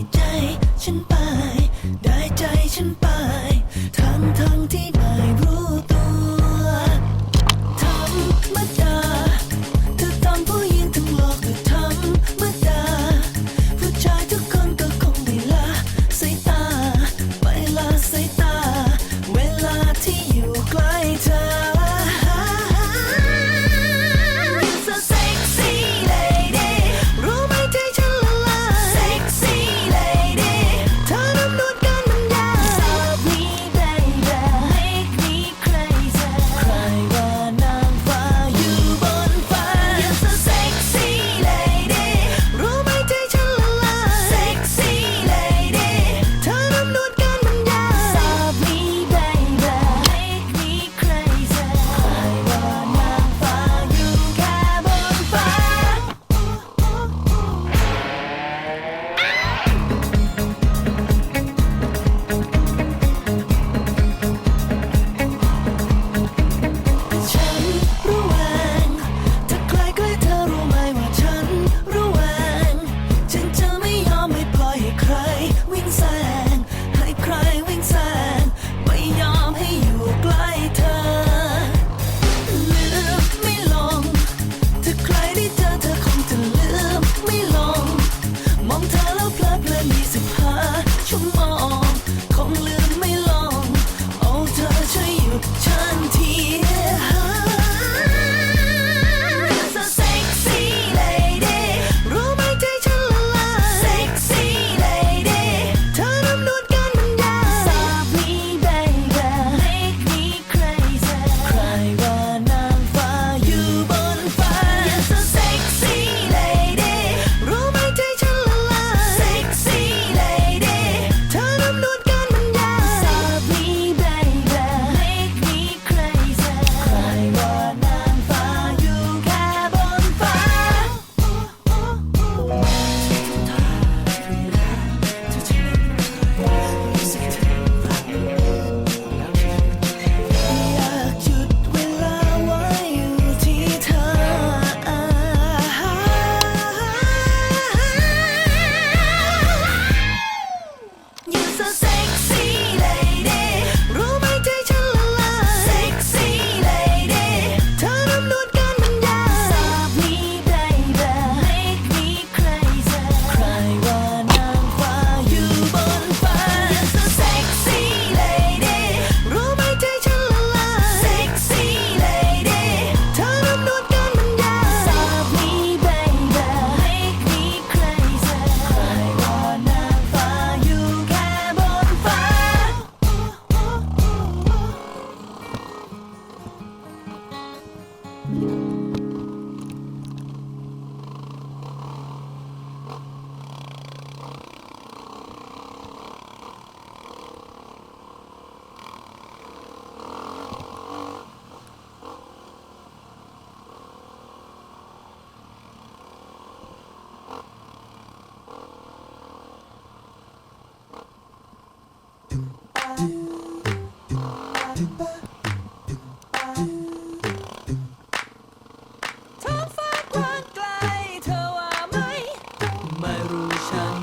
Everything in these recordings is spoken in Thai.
day.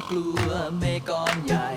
กลัวเมฆก้อนใหญ่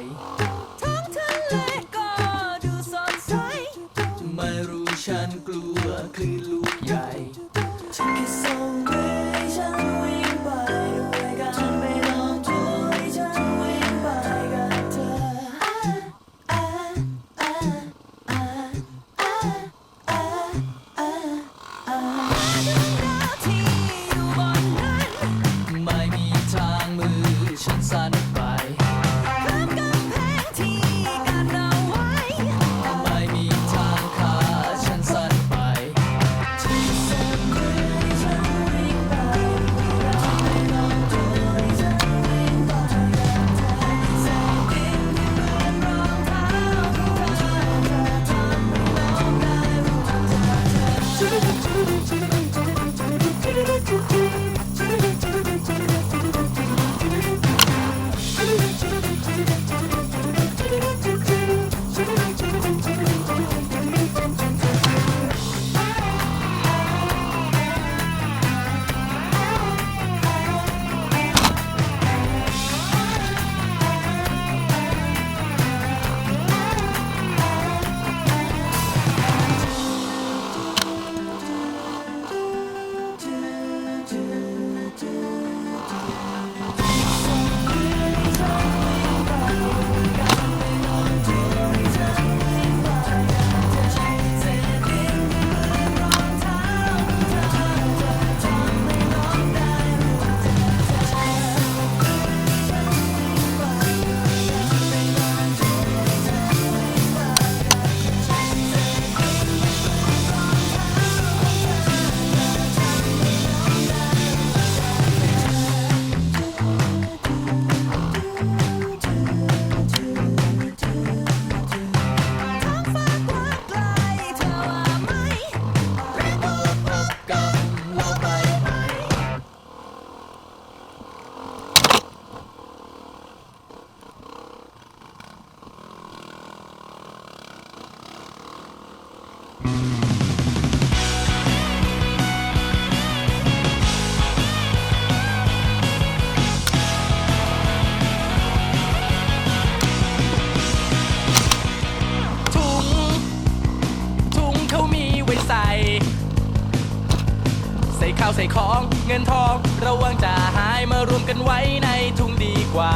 ข้าวใส่ของเงินทอง ระวังจะหายมารวมกันไว้ในทุงดีกว่า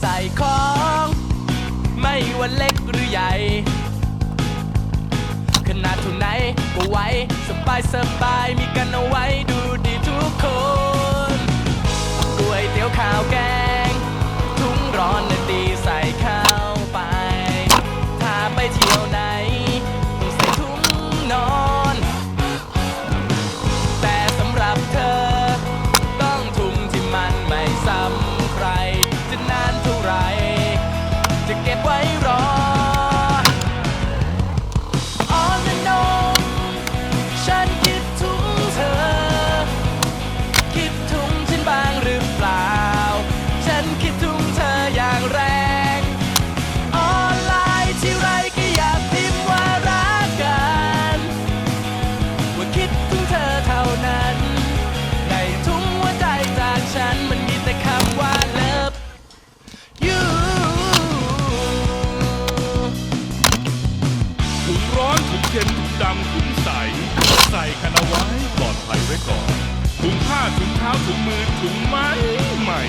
ใส่ของ ไม่ว่าเล็กหรือใหญ่ ขนาดทุงไหนก็ไว้ สบายสบายมีกันเอาไว้ดูดีทุกคนก๋วยเตี๋ยวข้าวแกง ถุงไหมใหม่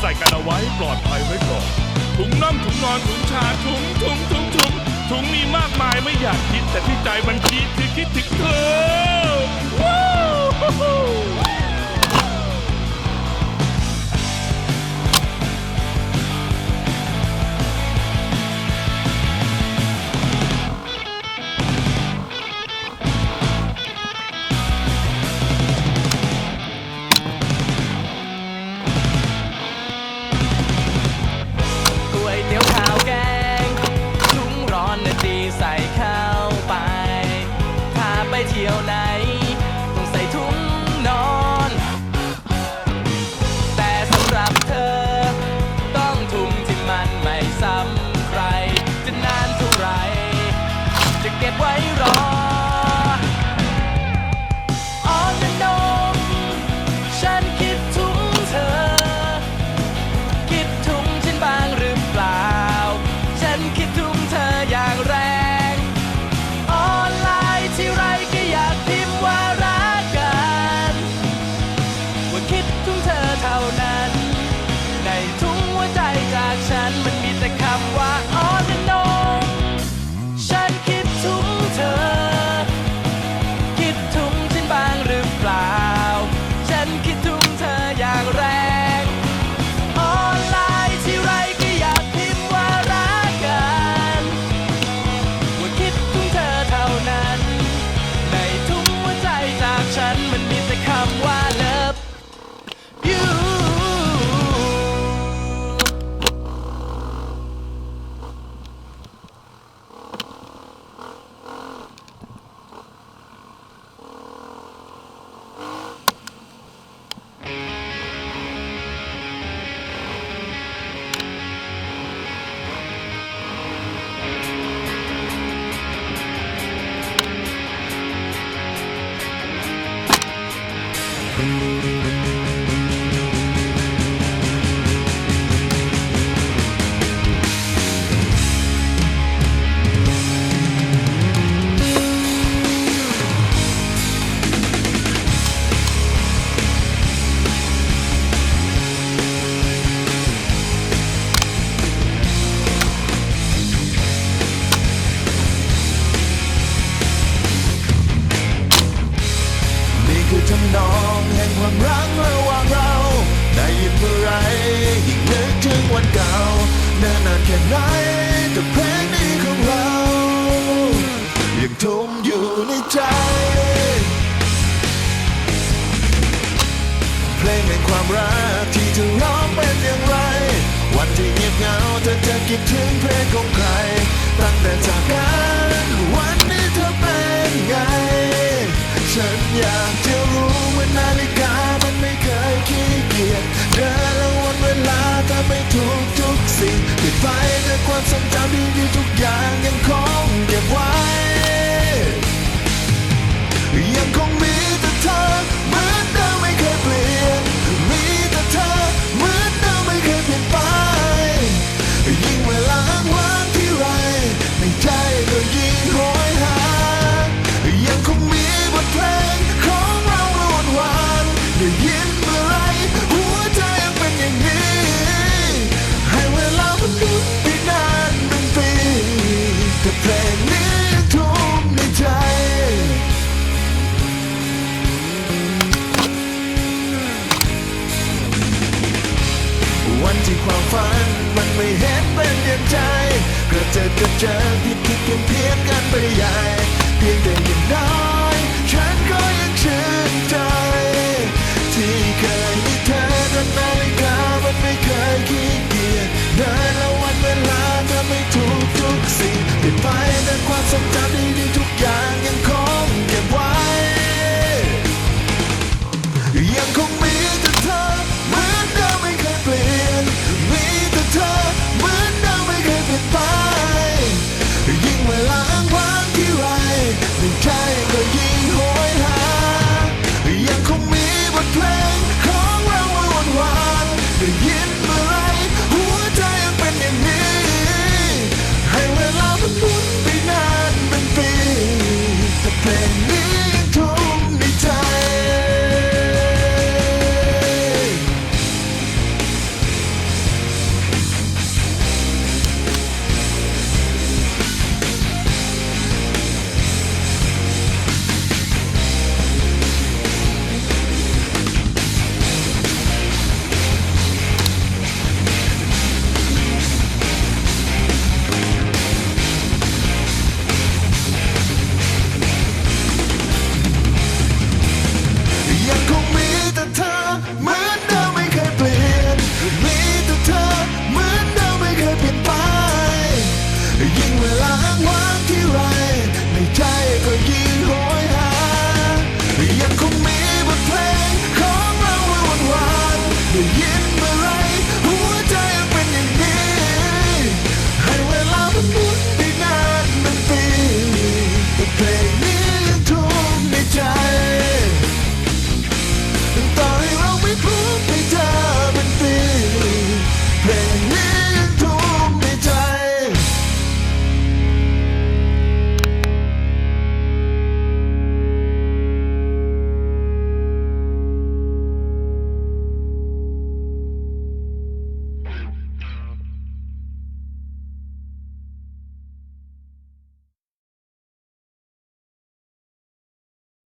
ใส่กันเอาไว้ปลอดภัยไว้ก่อนถุงน่ำถุงนอนถุงชาถุงถุงถุงถุงถุงมีมากมายไม่อยากคิดแต่ที่ใจมันคิดคือคิดถึงเธอว้ คิดถึงเพลงของใคร ตั้งแต่จากกันวันนี้เธอเป็นไง ฉันอยากจะรู้ว่านาฬิกามันไม่เคยขี้เกียจเดินละวันเวลาถ้าไม่ทุกทุกสิ่งปิดไฟแต่ความทรงจำดีๆทุกอย่างยังคง แต่อย่งน้ฉันก็ยังชื่นใจ ที่เคยมีเธอจนนาฬิกามันไม่เคยขี้เกียจเดินและวันเวลาเธไม่ถูกทุกสิ่งเป็นไปแต่ความ